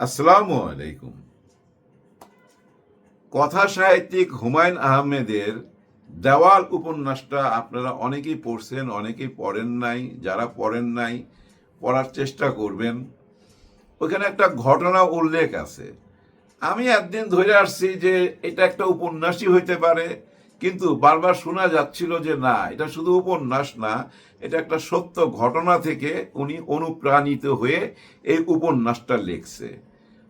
আসসালামু আলাইকুম কথা সাহিত্যিক হুমায়ুন আহমেদের দেওয়াল উপন্যাসটা আপনারা অনেকেই পড়ছেন, অনেকেই পড়েন নাই, যারা পড়েন নাই, পড়ার চেষ্টা করবেন। ওখানে একটা ঘটনা উল্লেখ আছে। আমি একদিন ধরে আসছি যে এটা একটা উপন্যাসই হইতে পারে কিন্তু বারবার শোনা যাচ্ছিল যে না, এটা শুধু উপন্যাস না, এটা একটা সত্য ঘটনা থেকে উনি অনুপ্রাণিত হয়ে এই উপন্যাসটা লিখছে।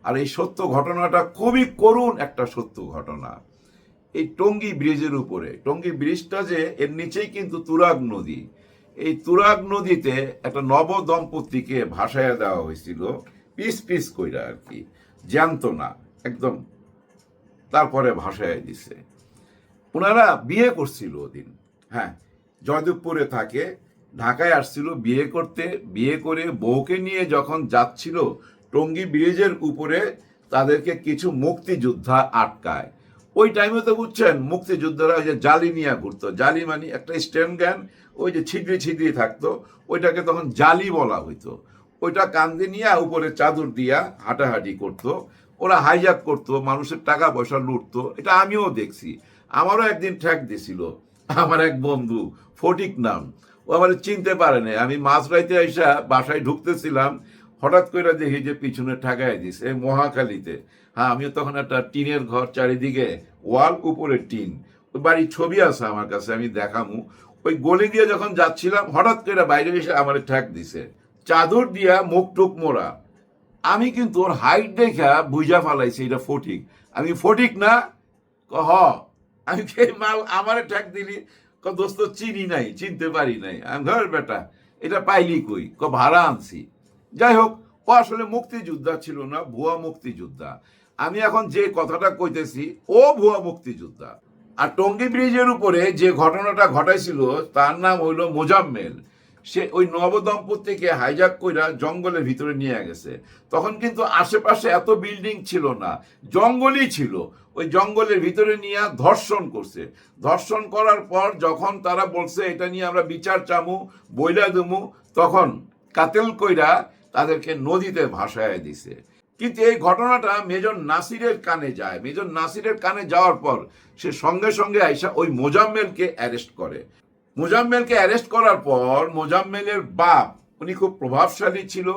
আর এই সত্য ঘটনাটা খুবই করুণ একটা সত্য ঘটনা। এই টঙ্গী ব্রিজের উপরে, টঙ্গী ব্রিজটা যে এর নিচেই কিন্তু তুরাগ নদী। এই তুরাগ নদীতে একটা নব দম্পতিকে ভাসাইয়া দেওয়া হয়েছিল, পিস পিস কইরা আর কি, জ্যান্ত না, একদম তারপরে ভাসাইয়া দিছে। ওনারা বিয়ে করছিল ওদিন। হ্যাঁ জয়দেবপুরে থাকে, ঢাকায় আসছিল বিয়ে করতে, বিয়ে করে বউকে নিয়ে যখন যাচ্ছিল টঙ্গী ব্রিজের উপরে, তাদেরকে কিছু মুক্তিযোদ্ধা আটকায়। ওই টাইমে তো বুঝছেন, মুক্তিযোদ্ধারা ওই যে জালি নিয়ে ঘুরতো। জালি মানে একটা স্ট্যান্ড গ্যান ওই যে ছিদ্রি ছিদ্রি থাকতো, ওইটাকে তখন জালি বলা হইতো। ওইটা কান্দে নিয়ে উপরে চাদর দিয়া হাঁটাহাঁটি করতো। ওরা হাইজাক করতো, মানুষের টাকা পয়সা লুটতো। এটা আমিও দেখছি। আমারও একদিন ঠ্যাক দিছিল। আমার এক বন্ধু, ফটিক নাম। ও আমার চিনতে পারে না আমি মাঝরাইতে আইসা বাসায় ঢুকতেছিলাম। হঠাৎ করে দেখি যে পিছনে ঠেকায় দিছে, এই মহাখালীতে। হ্যাঁ আমিও তখন একটা টিনের ঘর চারিদিকে, ওয়াল উপরে টিন। ওই বাড়ির ছবি আছে আমার কাছে, আমি দেখামু। ওই গলি দিয়ে যখন যাচ্ছিলাম, হঠাৎ করে বাইরে এসে আমার ঠ্যাক দিছে। চাদর দিয়া মুখ টুক মোড়া। আমি কিন্তু ওর হাইট দেখা বুঝা ফালাইছি, এটা ফটিক। আমি ফটিক না হ আমি মাল আমারে ঠ্যাক দিলি? দোস্ত, চিনি নাই, চিনতে পারি নাই। আমি ধর বেটা, এটা পাইলি কই? ক ভাড়া আনছি। যাই হোক, ও আসলে মুক্তিযোদ্ধা ছিল না, ভুয়া মুক্তিযোদ্ধা। আমি এখন যে কথাটা কইতেছি, ও ভুয়া মুক্তিযোদ্ধা। আর টঙ্গী ব্রিজের উপরে যে ঘটনাটা ঘটাইছিল, তার নাম হইল মোজাম্মেল। সে ওই নবদম্পতিকে হাইজাক কইরা জঙ্গলের ভিতরে নিয়ে গেছে। তখন কিন্তু আশেপাশে এত বিল্ডিং ছিল না, জঙ্গলই ছিল। ওই জঙ্গলের ভিতরে নিয়ে ধর্ষণ করছে। ধর্ষণ করার পর যখন তারা বলছে, এটা নিয়ে আমরা বিচার চামু, বইলা দেমু, তখন কাতেল কইরা তাদেরকে নদীতে ভাসায় দিছে। কিন্তু এই ঘটনাটা মেজর নাসিরের কানে যায়। মেজর নাসিরের কানে যাওয়ার পর সে সঙ্গে সঙ্গে আইসা ওই মোজাম্মেলকে অ্যারেস্ট করে। মোজাম্মেলকে অ্যারেস্ট করার পর মোজাম্মেলের বাপ, উনি খুব প্রভাবশালী ছিল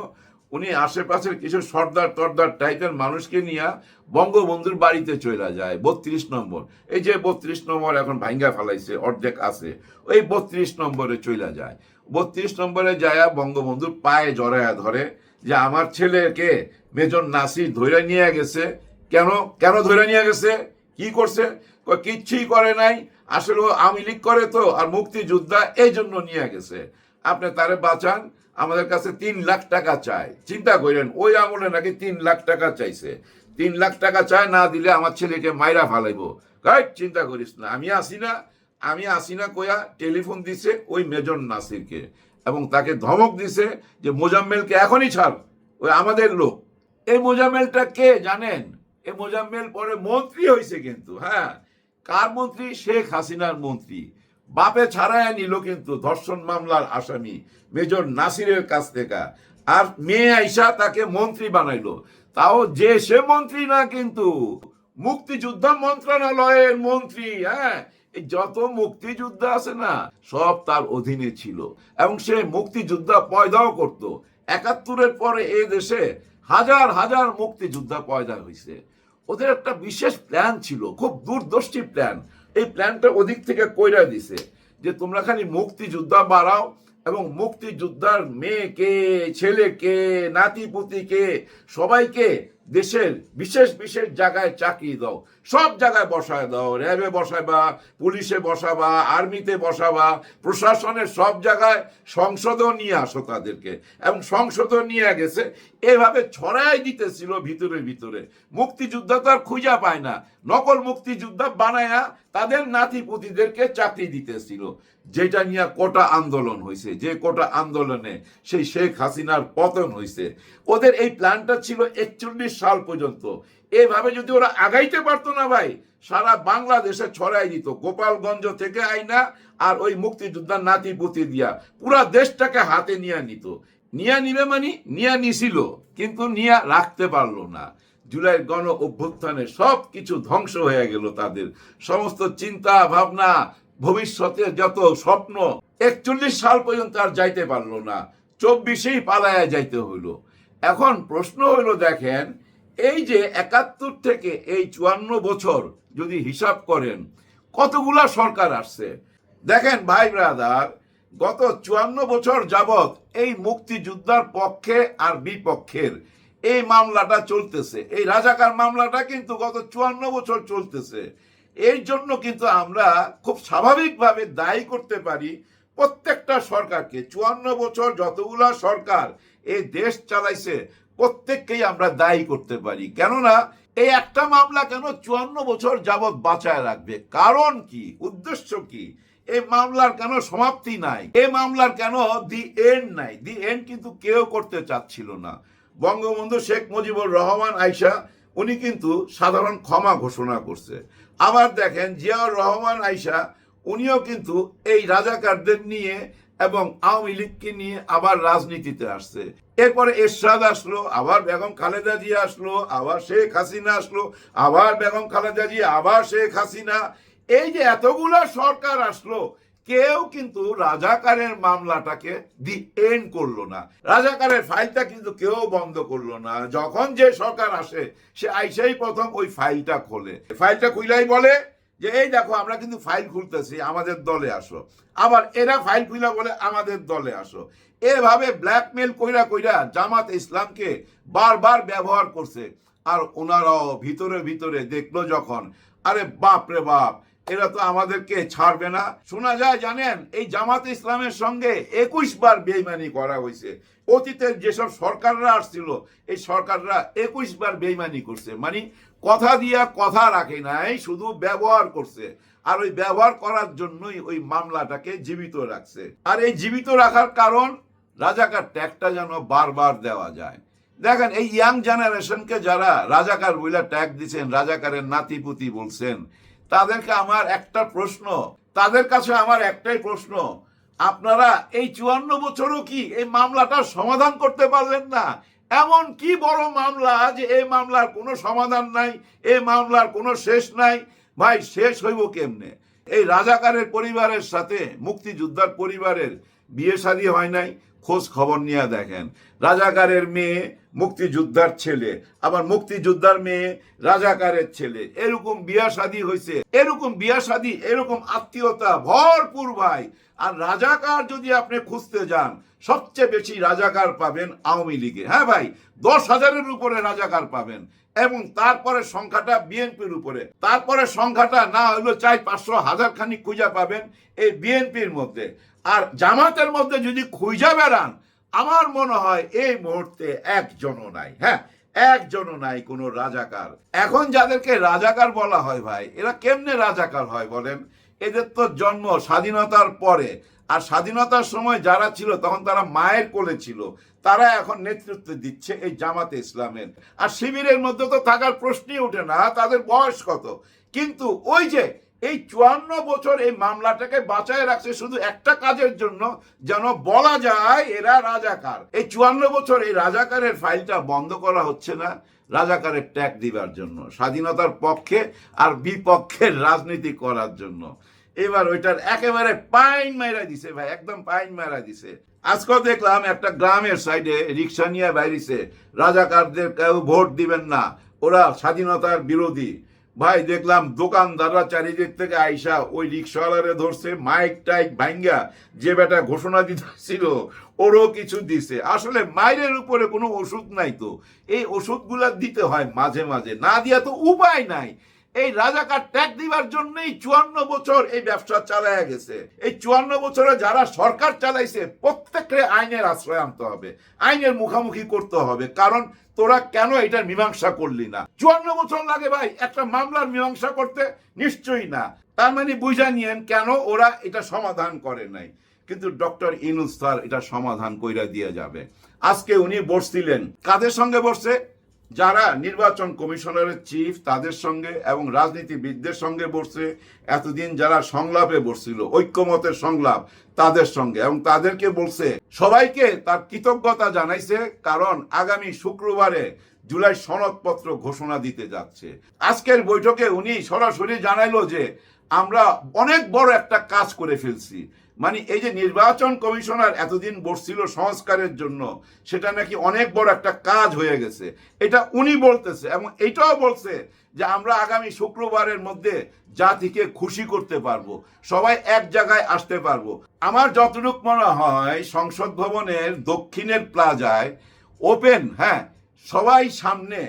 উনি আশেপাশের কিছু সর্দার টর্দার টাইপের মানুষকে নিয়ে বঙ্গবন্ধুর বাড়িতে চলে যায়, বত্রিশ নম্বর। এই যে বত্রিশ নম্বর এখন ভাঙ্গা ফেলাইছে, অর্ধেক আছে, ওই বত্রিশ নম্বরে চলে যায়। বত্রিশ নম্বরে যায় বঙ্গবন্ধুর পায়ে জড়ায়া ধরে যে আমার ছেলেকে মেজর নাসির ধরে নিয়ে গেছে। কেন? কেন ধরে নিয়ে গেছে? কি করছে? কিচ্ছুই করে নাই। আসলে ও আওয়ামী লীগ করে তো, আর মুক্তিযোদ্ধা এই জন্য নিয়ে গেছে। আপনি তারে বাঁচান আমাদের কাছে তিন লাখ টাকা চায়। চিন্তা করেন, ওই আমলে নাকি তিন লাখ টাকা চাইছে। তিন লাখ টাকা চায়, না দিলে আমার ছেলেকে মাইরা ফালাইবো। রাইট, চিন্তা করিস না। আমি আসি না, আমি আসি না কয়া টেলিফোন দিছে ওই মেজর নাসিরকে এবং তাকে ধমক দিছে যে, মোজাম্মেলকে এখনই ছাড়, ওই আমাদের লোক। এই মোজাম্মেলটা কে জানেন? এই মোজাম্মেল পরে মন্ত্রী হয়েছে কিন্তু হ্যাঁ। কার মন্ত্রী? শেখ হাসিনার মন্ত্রী। বাপে ছাড়াই নিল কিন্তু ধর্ষণ মামলার আসামি মেজর নাসিরের কাছ থেকে। আর মেয়ে আইসা তাকে মন্ত্রী বানাইলো। তাও যে সে মন্ত্রী না কিন্তু, মুক্তিযোদ্ধা মন্ত্রণালয়ের মন্ত্রী হ্যাঁ? যত মুক্তিযোদ্ধা আছে না, সব তার অধীনে ছিল। এবং সে মুক্তিযোদ্ধা পয়দাও করত। একাত্তরের পরে এ দেশে হাজার হাজার মুক্তিযোদ্ধা পয়দা হয়েছে ওদের একটা বিশেষ প্ল্যান ছিল, খুব দূরদর্শী প্ল্যান এই প্ল্যানটা ওদিক থেকে কইরা দিছে যে তোমরা খালি মুক্তিযোদ্ধা বাড়াও এবং মুক্তিযোদ্ধার মেয়েকে, ছেলেকে, নাতিপুতিকে সবাইকে দেশের বিশেষ বিশেষ জায়গায় চাকরি দাও। সব জায়গায় বসায় দাও, র্যাবে বসাবা পুলিশে বসাবা, আর্মিতে বসাবা প্রশাসনের সব জায়গায় সংসদও নিয়ে আসো তাদেরকে। এবং সংসদও নিয়ে গেছে, এভাবে ছড়াই দিতেছিল ভিতরে ভিতরে। মুক্তিযোদ্ধা তো আর খুঁজা পায় না। নকল মুক্তিযোদ্ধা বানায়া তাদের নাতিপুতিদেরকে চাকরি দিতেছিল। যেটা নিয়ে কোটা আন্দোলন হয়েছে যে কোটা আন্দোলনে সেই শেখ হাসিনার পতন হয়েছে ওদের এই প্ল্যানটা ছিল একচল্লিশ সাল পর্যন্ত। এভাবে যদি ওরা আগাইতে পারতো না ভাই, সারা বাংলাদেশে ছড়াই দিত। গোপালগঞ্জ থেকে আইনা আর ওই মুক্তিযোদ্ধার নাতিপুতি দিয়া পুরা দেশটাকে হাতে নিয়ে নিত। নিয়া নিবে মানে নিয়া নিছিল, কিন্তু নিয়া রাখতে পারল না। জুলাই গণ অভ্যুত্থানে সব কিছু ধ্বংস হয়ে গেল তাদের। সমস্ত চিন্তা, ভাবনা ভবিষ্যতের যত স্বপ্ন, একচল্লিশ সাল পর্যন্ত আর যাইতে পারল না। চব্বিশেই পালায়া যাইতে হইল। এখন প্রশ্ন হইল, দেখেন এই যে একাত্তর থেকে এই চুয়ান্ন বছর যদি হিসাব করেন, কতগুলা সরকার আসছে? দেখেন ভাই ব্রাদার, গত চুয়ান্ন বছর যাবৎ এই মুক্তিযোদ্ধার পক্ষে আর বিপক্ষের এই মামলাটা চলতেছে। এই রাজাকার মামলাটা কিন্তু গত চুয়ান্ন বছর চলতেছে। এই জন্য কিন্তু আমরা খুব স্বাভাবিকভাবে দায়ী করতে পারি প্রত্যেকটা সরকারকে। চুয়ান্ন বছর যতগুলা সরকার এই দেশ চালাইছে প্রত্যেককেই আমরা দায়ী করতে পারি। কেননা এই একটা মামলা কেন চুয়ান্ন বছর যাবৎ বাঁচায় রাখবে? কারণ কি? উদ্দেশ্য কি? এই মামলার কেন সমাপ্তি নাই? এই মামলার কেন দি এন্ড নাই? দি এন্ড কিন্তু কেউ করতে চাচ্ছিল না। বঙ্গবন্ধু শেখ মুজিবুর রহমান আইসা, উনি কিন্তু সাধারণ ক্ষমা ঘোষণা করছে। আবার দেখেন জিয়াউর রহমান আইসা, উনিও কিন্তু এই রাজাকারদের নিয়ে এবং আওয়ামী লীগকে নিয়ে আবার রাজনীতিতে আসছে। এরপরে এরশাদ আসলো, আবার বেগম খালেদা জিয়া আসলো, আবার শেখ হাসিনা আসলো, আবার বেগম খালেদা জিয়া, আবার শেখ হাসিনা। এই যে এতগুলা সরকার আসলো, কেউ কিন্তু রাজাকারের মামলাটাকে দি এন্ড করল না। রাজাকারের ফাইলটা কিন্তু কেউ বন্ধ করল না। যখন যে সরকার আসে, সে আইসাই প্রথম ওই ফাইলটা খোলে। ফাইলটা খুইলাই বলে যে, এই দেখো, আমরা কিন্তু ফাইল খুলতেছি, আমাদের দলে আসো। আবার এরা ফাইল খুইলা বলে, আমাদের দলে আসো। এভাবে ব্ল্যাকমেল কইরা কইরা জামাত ইসলামকে বারবার ব্যবহার করছে। আর ওনারাও ভিতরে ভিতরে দেখল যখন, আরে বাপ রে বাপ, এরা তো আমাদেরকে ছাড়বে না। শোনা যায়, জানেন, এই জামাত ইসলামের সঙ্গে একুশ বার বেইমানি করা হয়েছে। অতীতের যেসব সরকাররা আসছিল, এই সরকাররা একুশ বার বেইমানি করছে। মানে কথা দিয়া কথা রাখে নাই, শুধু ব্যবহার করছে। আর ওই ব্যবহার করার জন্যই ওই মামলাটাকে জীবিত রাখছে। আর এই জীবিত রাখার কারণ রাজাকার ট্যাগটা যেন বারবার দেওয়া যায়। দেখেন, এই ইয়াং জেনারেশনকে যারা রাজাকার বইলা ট্যাগ দিচ্ছেন রাজাকারের নাতিপুতি বলছেন, তাদেরকে আমার একটা প্রশ্ন, তাদের কাছে আমার একটাই প্রশ্ন, আপনারা এই চুয়ান্ন বছরও কি এই মামলাটার সমাধান করতে পারলেন না? এমন কি বড় মামলা যে এই মামলার কোনো সমাধান নাই, এই মামলার কোনো শেষ নাই? ভাই, শেষ হইব কেমনে? এই রাজাকারের পরিবারের সাথে, মুক্তিযোদ্ধার পরিবারের বিয়ে শাদী হয় নাই খোঁজ খবর নিয়ে দেখেন। রাজাকারের মেয়ে মুক্তিযোদ্ধার ছেলে, আবার মুক্তিযোদ্ধার মেয়ে, রাজাকারের ছেলে। এরকম বিয়া শাদী হয়েছে এরকম বিয়া শাদী, এরকম আত্মীয়তা ভরপুর ভাই। আর রাজাকার যদি আপনি খুঁজতে যান, সবচেয়ে বেশি রাজাকার পাবেন আওয়ামী লীগে। হ্যাঁ ভাই, দশ হাজারের উপরে রাজাকার পাবেন। এবং তারপরে সংখ্যাটা বিএনপির উপরে। তারপরে সংখ্যাটা না হইল চাই পাঁচশো হাজার খানিক খুঁজা পাবেন এই বিএনপির মধ্যে। আর জামাতের মধ্যে যদি খুঁজা বেড়ান আমার মনে হয় এই মুহূর্তে একজনও নাই হ্যাঁ? একজনও নাই কোনো রাজাকার। এখন যাদেরকে রাজাকার বলা হয় ভাই, এরা কেমনে রাজাকার হয় বলেন? এদের তো জন্ম স্বাধীনতার পরে, আর স্বাধীনতার সময় যারা ছিল, তখন তারা মায়ের কোলে ছিল। তারা এখন নেতৃত্ব দিচ্ছে এই জামাতে ইসলামের। আর শিবিরের মধ্যে তো থাকার প্রশ্নই ওঠে না, তাদের বয়স কত? কিন্তু ওই যে এই চুয়ান্ন বছর এই মামলাটাকে বাঁচায় রাখছে শুধু একটা কাজের জন্য, যেন বলা যায় এরা রাজাকার। এই চুয়ান্ন বছর এই রাজাকারের ফাইলটা বন্ধ করা হচ্ছে না, রাজাকারের ট্যাগ দিবার জন্য, স্বাধীনতার পক্ষে আর বিপক্ষের রাজনীতি করার জন্য। এবার ওইটার একেবারে পাইন মাইরা দিছে ভাই, একদম পাইন মাইরা দিছে। আজকেও দেখলাম একটা গ্রামের সাইডে রিক্সা নিয়ে বাইরিছে, রাজাকারদের কেউ ভোট দিবেন না, ওরা স্বাধীনতার বিরোধী। ভাই, দেখলাম দোকানদাররা চারিদিক থেকে আইসা ওই রিক্সাওয়ালারে ধরছে, মাইক টাইক ভাঙ্গা, যে বেটা ঘোষণা দিতেছিল, ওরও কিছু দিছে। আসলে মাইরের উপরে কোনো ওষুধ নাই তো। এই ওষুধগুলা দিতে হয় মাঝে মাঝে, না দিয়া তো উপায় নাই। এই রাজাকার ট্যাগ দিবার জন্যই চুয়ান্ন বছর এই ব্যবসা চালায়া গেছে। এই চুয়ান্ন বছরে যারা সরকার চালাইছে, প্রত্যেককে আইনের আশ্রয় আনতে হবে, আইনের মুখামুখি করতে হবে, কারণ তোরা কেন এটার মীমাংসা করলি না? চুয়ান্ন বছর লাগে ভাই, একটা মামলার মীমাংসা করতে? নিশ্চয়ই না। তার মানে বুঝা নিয়েন কেন ওরা এটা সমাধান করে নাই। কিন্তু ডক্টর ইনুস স্যার এটা সমাধান কইরা দিয়ে যাবে। আজকে উনি বসছিলেন। কাদের সঙ্গে বসছে? যারা নির্বাচন কমিশনারের চিফ তাদের সঙ্গে এবং রাজনীতিবিদদের সঙ্গে বসছে, এতদিন যারা সংলাপে বসছিল, ঐক্যমতের সংলাপ তাদের সঙ্গে এবং তাদেরকে বলছে, সবাইকে তার কৃতজ্ঞতা জানাইছে কারণ আগামী শুক্রবারে জুলাই সনদপত্র ঘোষণা দিতে যাচ্ছে। আজকের বৈঠকে উনি সরাসরি জানাইলো যে, আমরা অনেক বড় একটা কাজ করে ফেলছি। মানে এই যে নির্বাচন কমিশনার এতদিন বসছিল সংস্কারের জন্য, সেটা নাকি অনেক বড় একটা কাজ হয়ে গেছে। এটা উনি বলতেছে এবং এটাও বলছে যে আমরা আগামী শুক্রবারের মধ্যে জাতিকে খুশি করতে পারব, সবাই এক জায়গায় আসতে পারব। আমার যতটুকু মনে হয়, সংসদ ভবনের দক্ষিণের প্লাজায় ওপেন হ্যাঁ সবাই সামনে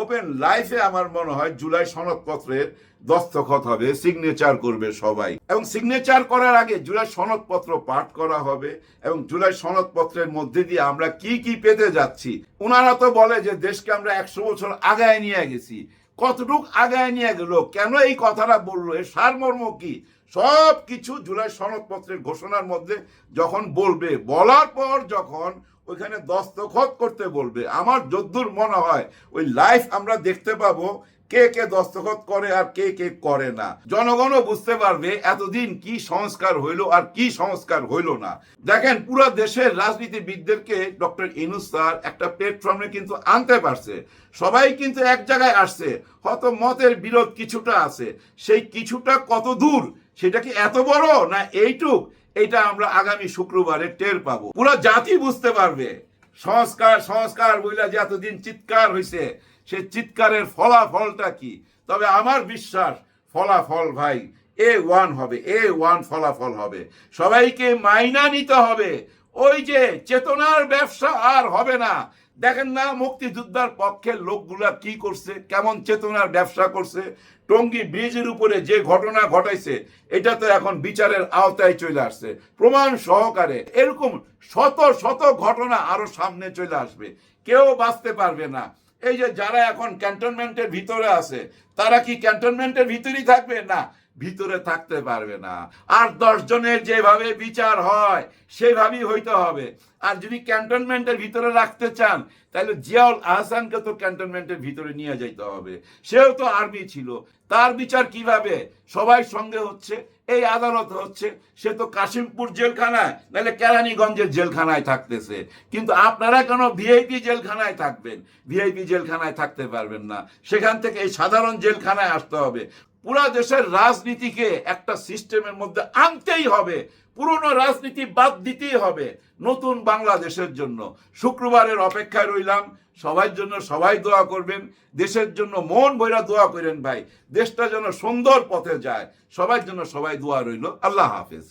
ওপেন লাইফে আমার মনে হয় জুলাই সনদপত্রের দস্তখত হবে সিগনেচার করবে সবাই। এবং সিগনেচার করার আগে জুলাই সনদপত্র পাঠ করা হবে এবং জুলাই সনদপত্রের মধ্যে দিয়ে আমরা কি কি পেতে যাচ্ছি? ওনারা তো বলে যে দেশকে আমরা একশো বছর আগায় নিয়ে গেছি। কতটুক আগায় নিয়ে গেল? কেন এই কথাটা বলল? এর সারমর্ম কি? সব কিছু জুলাই সনদপত্রের ঘোষণার মধ্যে যখন বলবে, বলার পর যখন ওইখানে দস্তখত করতে বলবে। আমার যদ্দূর মনে হয়, ওই লাইফ আমরা দেখতে পাবো কে কে দস্তখত করে আর কে কে করে না। জনগণও বুঝতে পারবে এতদিন কি সংস্কার হইল আর কি সংস্কার হইল না। দেখেন, পুরো দেশের রাজনীতিবিদদেরকে ডক্টর ইনুস স্যার একটা প্ল্যাটফর্মে কিন্তু আনতে পারছে। সবাই কিন্তু এক জায়গায় আসছে হয়তো মতের বিরোধ কিছুটা আছে। সেই কিছুটা কত দূর? সেটা কি এত বড় না এইটুক? এটা আমরা আগামী শুক্রবারে টের পাবো। পুরো জাতি বুঝতে পারবে। সংস্কার সংস্কার বইলা যে এতদিন চিৎকার হয়েছে সে চিৎকারের ফলাফলটা কি? তবে আমার বিশ্বাস, ফলাফল ভাই এ ওয়ান হবে এ ওয়ান ফলাফল হবে। সবাইকে মাইনা নিতে হবে। ওই যে চেতনার ব্যবসা আর হবে না। দেখেন না, মুক্তিযোদ্ধার পক্ষের লোকগুলা কি করছে, কেমন চেতনার ব্যবসা করছে, টঙ্গী ব্রিজের উপরে যে ঘটনা ঘটাইছে, এটা তো এখন বিচারের আওতায় চলে আসছে। প্রমাণ সহকারে এরকম শত শত ঘটনা আরও সামনে চলে আসবে। কেউ বাঁচতে পারবে না। এই যে যারা এখন ক্যান্টনমেন্টের ভিতরে আছে, তারা কি ক্যান্টনমেন্টের ভিতরেই থাকবে? না। ভিতরে থাকতে পারবে না। আর দশ জনের যেভাবে বিচার হয়, সেভাবেই হইতে হবে। আর যদি ক্যান্টনমেন্টের ভিতরে রাখতে চান, তাহলে জিয়াউল আহসানকে তো ক্যান্টনমেন্টের ভিতরে নিয়ে যাইতে হবে। সেও তো আর্মি ছিল। তার বিচার কীভাবে? সবাই সঙ্গে হচ্ছে, এই আদালত হচ্ছে, সে তো কাশিমপুর জেলখানায়, নাহলে কেরানীগঞ্জের জেলখানায় থাকতেছে। কিন্তু আপনারা কেন ভিআইপি জেলখানায় থাকবেন? ভিআইপি জেলখানায় থাকতে পারবেন না। সেখান থেকে এই সাধারণ জেলখানায় আসতে হবে। পুরা দেশের রাজনীতিকে একটা সিস্টেমের মধ্যে আনতেই হবে। পুরনো রাজনীতি বাদ দিতেই হবে নতুন বাংলাদেশের জন্য। শুক্রবারের অপেক্ষায় রইলাম। সবার জন্য সবাই দোয়া করবেন। দেশের জন্য মন ভৈরা দোয়া করেন ভাই। দেশটা যেন সুন্দর পথে যায়। সবার জন্য সবাই দোয়া রইল। আল্লাহ হাফেজ।